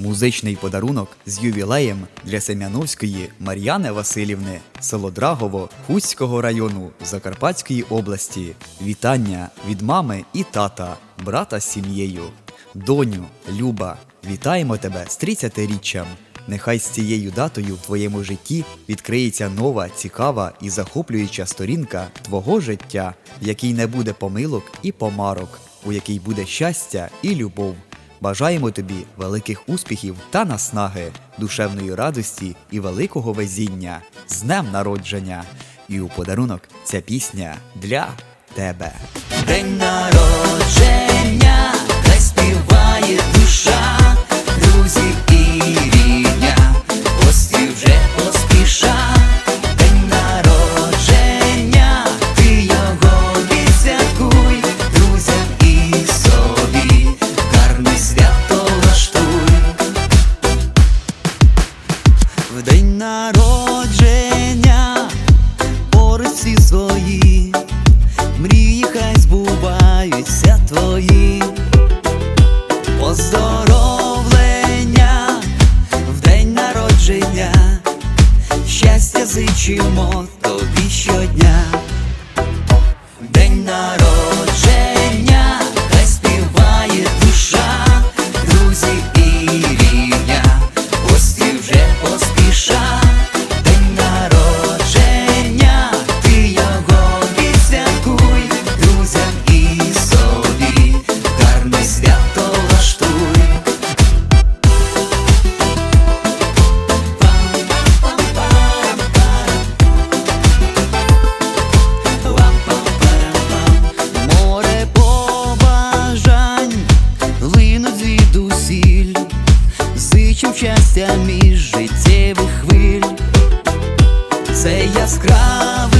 Музичний подарунок з ювілеєм для Семяновської Мар'яни Васильівни, село Драгово Хуського району Закарпатської області. Вітання від мами і тата, брата з сім'єю. Доню, Люба, вітаємо тебе з 30-річчям. Нехай з цією датою в твоєму житті відкриється нова, цікава і захоплююча сторінка твого життя, в якій не буде помилок і помарок, у якій буде щастя і любов. Бажаємо тобі великих успіхів та наснаги, душевної радості і великого везіння з днем народження. І у подарунок ця пісня для тебе. День народження, хай співає душа, народження порисі свої, мрії хай збуваються твої, поздоровлення в день народження, щастя зичимо щастя між життєвих хвиль. Це яскравий